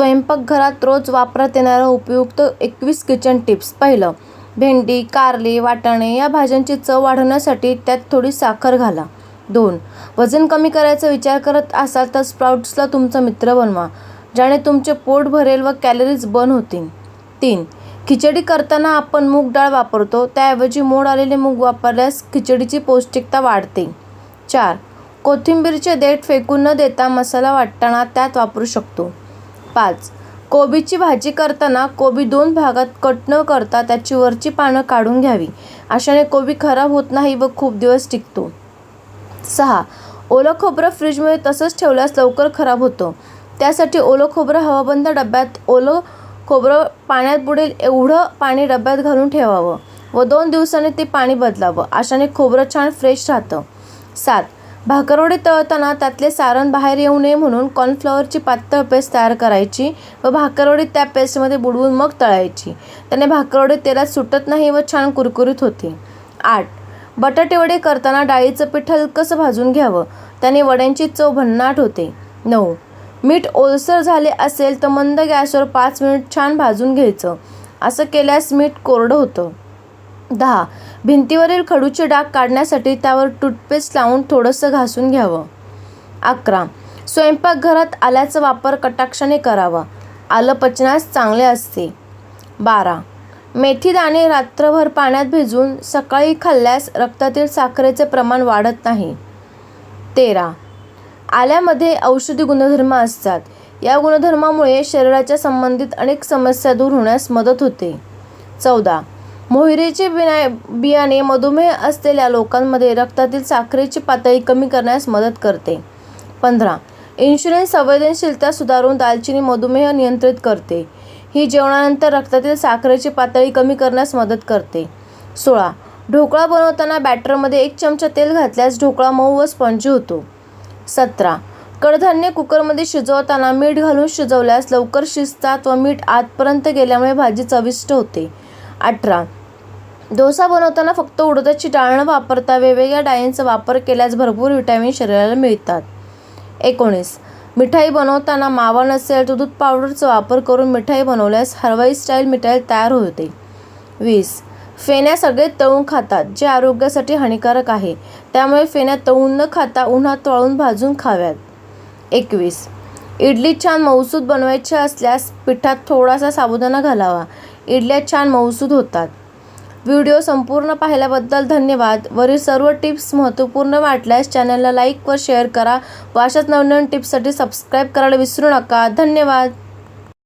स्वयंपाकघरात रोज वापरात येणाऱ्या उपयुक्त एकवीस किचन टिप्स. पहिलं भेंडी कारली वाटाणे या भाज्यांची चव वाढवण्यासाठी त्यात थोडी साखर घाला. दोन वजन कमी करायचा विचार करत असाल तर स्प्राउट्सला तुमचा मित्र बनवा ज्याने तुमचे पोट भरेल व कॅलरीज बर्न होतील. तीन खिचडी करताना आपण मूग डाळ वापरतो त्याऐवजी मोड आलेले मूग वापरल्यास खिचडीची पौष्टिकता वाढते. चार कोथिंबीरचे देठ फेकून न देता मसाला वाटताना त्यात वापरू शकतो. पाच. कोबीची भाजी करताना कोबी दोन भागात कट न करता त्याची वरची पानं काढून घ्यावी. अशाने कोबी खराब होत नाही व खूप दिवस टिकतो. सहा. ओलं खोबरं फ्रीजमध्ये तसंच ठेवल्यास लवकर खराब होतं. त्यासाठी ओलं खोबरं हवाबंद डब्यात ओलं खोबरं पाण्यात बुडेल एवढं पाणी डब्यात घालून ठेवावं व दोन दिवसांनी ते पाणी बदलावं. अशाने खोबरं छान फ्रेश राहतं. सात. भाकरवडे तळताना त्यातले सारण बाहेर येऊ नये म्हणून कॉर्नफ्लॉवरची पातळ पेस्ट तयार करायची व भाकरवडी त्या पेस्टमध्ये बुडवून मग तळायची. त्याने भाकरवडे तेलात सुटत नाही व छान कुरकुरीत होते. आठ. बटाटेवडे करताना डाळीचं पीठ हलकंसं भाजून घ्यावं. त्याने वड्यांची चव भन्नाट होते. नऊ. मीठ ओलसर झाले असेल तर मंद गॅसवर पाच मिनिट छान भाजून घ्यायचं. असं केल्यास मीठ कोरडं होतं. दहा. भिंतीवरील खडूचे डाग काढण्यासाठी त्यावर टूथपेस्ट लावून थोडंसं घासून घ्यावं. अकरा. स्वयंपाकघरात आल्याचा वापर कटाक्षाने करावा. आलं पचनास चांगले असते. बारा. मेथी दाणे रात्रभर पाण्यात भिजवून सकाळी खाल्ल्यास रक्तातील साखरेचे प्रमाण वाढत नाही. तेरा. आल्यामध्ये औषधी गुणधर्म असतात. या गुणधर्मामुळे शरीराच्या संबंधित अनेक समस्या दूर होण्यास मदत होते. चौदा. मोहरीचे बिना बियाणे मधुमेह असलेल्या लोकांमध्ये रक्तातील साखरेची पातळी कमी करण्यास मदत करते. पंधरा इन्शुलिन संवेदनशीलता सुधारून दालचिनी मधुमेह नियंत्रित करते. ही जेवणानंतर रक्तातील साखरेची पातळी कमी करण्यास मदत करते. सोळा ढोकळा बनवताना बॅटरमध्ये एक चमचा तेल घातल्यास ढोकळा मऊ व स्पंजी होतो. सतरा कडधान्य कुकरमध्ये शिजवताना मीठ घालून शिजवल्यास लवकर शिजतात व मीठ आतपर्यंत गेल्यामुळे भाजी चविष्ट होते. अठरा डोसा बनवताना फक्त उडदाची डाळ न वापरता वेगवेगळ्या डाळींचा वापर केल्यास भरपूर विटॅमिन शरीराला मिळतात. एकोणीस. मिठाई बनवताना मावा नसेल तर दूध पावडरचा वापर करून मिठाई बनवल्यास हलवाई स्टाईल मिठाई तयार होते. वीस. फेण्या सगळे तळून खातात जे आरोग्यासाठी हानिकारक आहे. त्यामुळे फेण्या तळून न खाता उन्हात तळून भाजून खाव्यात. एकवीस. इडली छान मऊसूद बनवायची असल्यास पिठात थोडासा साबुदाणा घालावा. इडल्या छान मऊसूद होतात. व्हिडिओ संपूर्ण पाहिल्याबद्दल धन्यवाद. वरील सर्व टिप्स महत्त्वपूर्ण वाटल्यास चॅनलला लाईक व शेअर करा. व अशाच नवनवीन टिप्ससाठी सबस्क्राईब करायला विसरू नका. धन्यवाद.